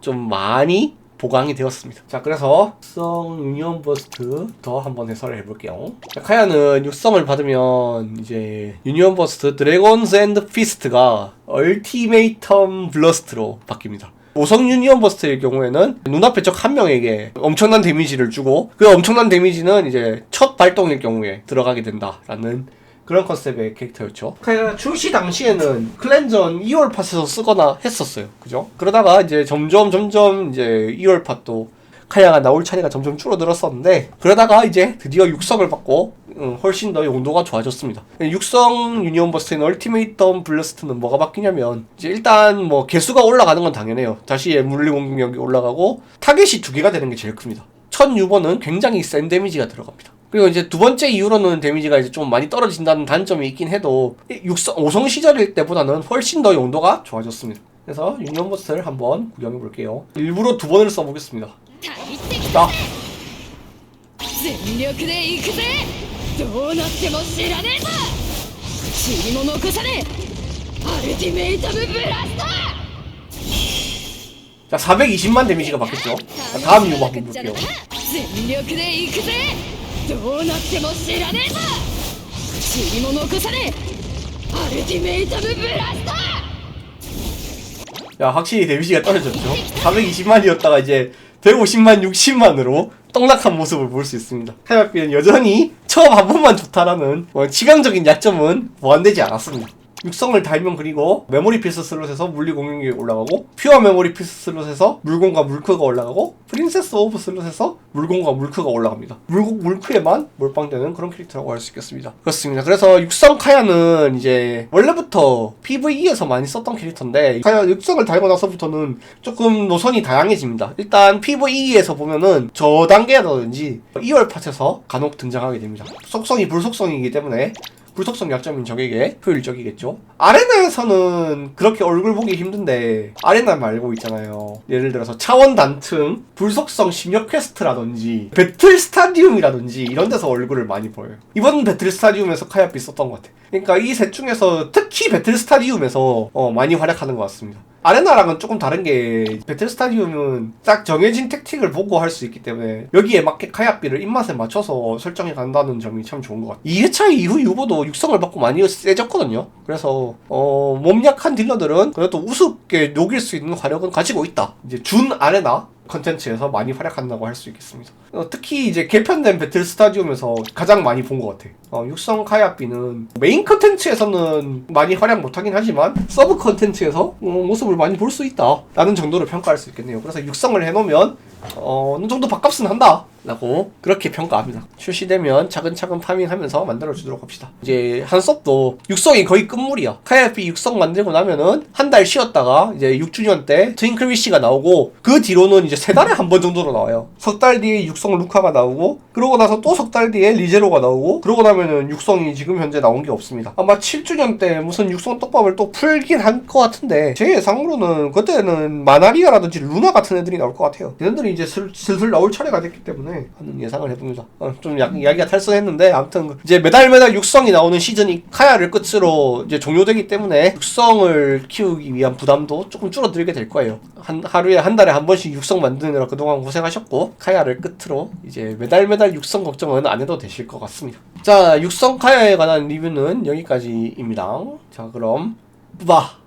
좀 많이 보강이 되었습니다. 자, 그래서 육성 유니온 버스트 더 한번 해설을 해볼게요. 자, 카야는 육성을 받으면 이제 유니온 버스트 드래곤스 앤드 피스트가 얼티메이텀 블러스트로 바뀝니다. 오성 유니온 버스트의 경우에는 눈앞에 적 한 명에게 엄청난 데미지를 주고 그 엄청난 데미지는 이제 첫 발동일 경우에 들어가게 된다라는 그런 컨셉의 캐릭터였죠. 그냥 출시 당시에는 클렌전 2월 팟에서 쓰거나 했었어요. 그죠? 그러다가 이제 점점 점점 이제 2월 팟도 카야가 나올 차례가 점점 줄어들었었는데 그러다가 이제 드디어 육성을 받고 음, 훨씬 더 용도가 좋아졌습니다. 육성 유니온 버스트인 얼티메이텀 블러스트는 뭐가 바뀌냐면 이제 일단 뭐 개수가 올라가는 건 당연해요. 다시 물리 공격력이 올라가고 타겟이 두 개가 되는 게 제일 큽니다. 첫 유버는 굉장히 센 데미지가 들어갑니다. 그리고 이제 두 번째 이유로는 데미지가 이제 좀 많이 떨어진다는 단점이 있긴 해도 육성 5성 시절일 때보다는 훨씬 더 용도가 좋아졌습니다. 그래서 6년 버스를 한번 구경해 볼게요. 일부러 두 번을 써보겠습니다. 자. 자, 420만 데미지가 바뀌었죠. 다음 이유 한번 볼게요. 全力で行くぜどうなっても知らねえぞ塵も残さねえアルティメイトムブラスト 야 확실히 데미지가 떨어졌죠. 420만이었다가 이제 150만, 60만으로 떡락한 모습을 볼 수 있습니다. 타이어비는 여전히 처음 한 번만 좋다라는 뭐 치명적인 약점은 보완되지 않았습니다. 육성을 달면 그리고 메모리 피스 슬롯에서 물리 공격력이 올라가고 퓨어 메모리 피스 슬롯에서 물공과 물크가 올라가고 프린세스 오브 슬롯에서 물공과 물크가 올라갑니다. 물공 물크에만 몰빵되는 그런 캐릭터라고 할 수 있겠습니다. 그렇습니다. 그래서 육성 카야는 이제 원래부터 PVE에서 많이 썼던 캐릭터인데 카야 육성을 달고 나서부터는 조금 노선이 다양해집니다. 일단 PVE에서 보면은 저 단계라든지 2월 팟에서 간혹 등장하게 됩니다. 속성이 불속성이기 때문에 불속성 약점인 적에게 효율적이겠죠. 아레나에서는 그렇게 얼굴 보기 힘든데 아레나 말고 있잖아요. 예를 들어서 차원 단층, 불속성 심력 퀘스트라든지 배틀 스타디움이라든지 이런 데서 얼굴을 많이 보여요. 이번 배틀 스타디움에서 카야비 썼던 것 같아. 그러니까 이 셋 중에서 특히 배틀 스타디움에서 어, 많이 활약하는 것 같습니다. 아레나랑은 조금 다른 게 배틀 스타디움은 딱 정해진 택틱을 보고 할 수 있기 때문에 여기에 맞게 카야비를 입맛에 맞춰서 설정해 간다는 점이 참 좋은 것 같아요. 2회차 이후 유보도 육성을 받고 많이 세졌거든요. 그래서 어, 몸 약한 딜러들은 그래도 우습게 녹일 수 있는 화력은 가지고 있다. 이제 준 아레나 컨텐츠에서 많이 활약한다고 할 수 있겠습니다. 어, 특히 이제 개편된 배틀 스타디움에서 가장 많이 본 것 같아. 어, 육성 카야비는 메인 컨텐츠에서는 많이 활약 못하긴 하지만 서브 컨텐츠에서 어, 모습을 많이 볼 수 있다. 라는 정도로 평가할 수 있겠네요. 그래서 육성을 해놓으면 어, 어느 정도 밥값은 한다. 라고 그렇게 평가합니다. 출시되면 차근차근 파밍하면서 만들어주도록 합시다. 이제 한섭도 육성이 거의 끝물이야. 카야피 육성 만들고 나면은 한 달 쉬었다가 이제 6주년 때 트윙클 위시가 나오고 그 뒤로는 이제 세 달에 한 번 정도로 나와요. 석 달 뒤에 육성 루카가 나오고 그러고 나서 또 석 달 뒤에 리제로가 나오고 그러고 나면은 육성이 지금 현재 나온 게 없습니다. 아마 7주년 때 무슨 육성 떡밥을 또 풀긴 할것 같은데 제 예상으로는 그때는 마나리아라든지 루나 같은 애들이 나올 것 같아요. 얘네들이 이제 슬, 슬슬 나올 차례가 됐기 때문에 하는 예상을 해봅니다. 어, 좀 야, 이야기가 탈선했는데 아무튼 이제 매달 매달 육성이 나오는 시즌이 카야를 끝으로 이제 종료되기 때문에 육성을 키우기 위한 부담도 조금 줄어들게 될 거예요. 한 하루에 한 달에 한 번씩 육성 만드느라 그동안 고생하셨고 카야를 끝으로 이제 매달 매달 육성 걱정은 안 해도 되실 것 같습니다. 자 육성 카야에 관한 리뷰는 여기까지입니다. 자 그럼 뿌바